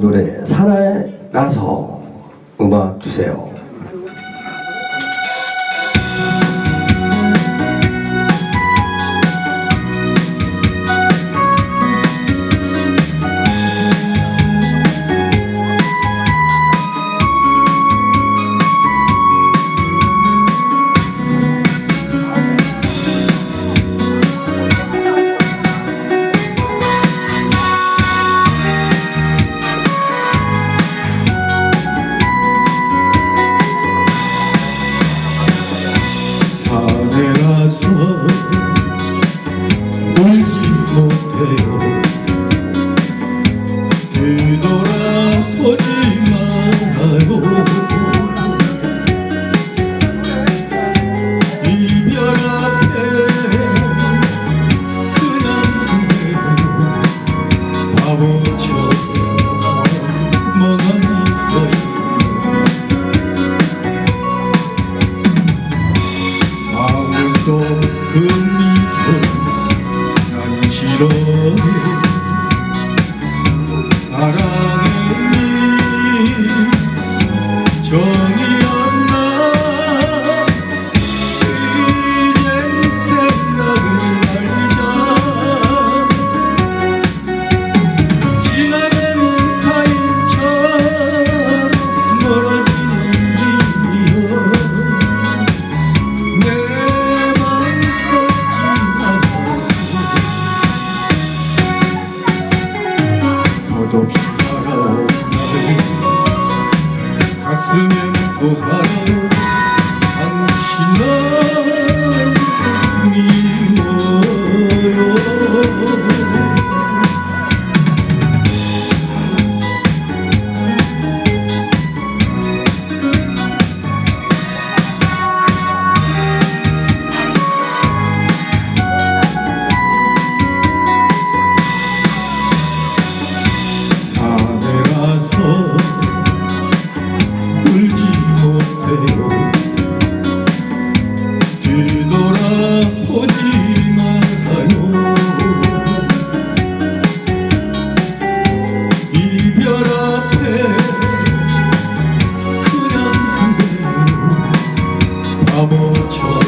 노래 살아나서 음악 주세요. 집에 가서 울지 못해요. 뒤돌아 속은 미소 난 싫어 너도 살아 가슴에 묻고 살아 멈춰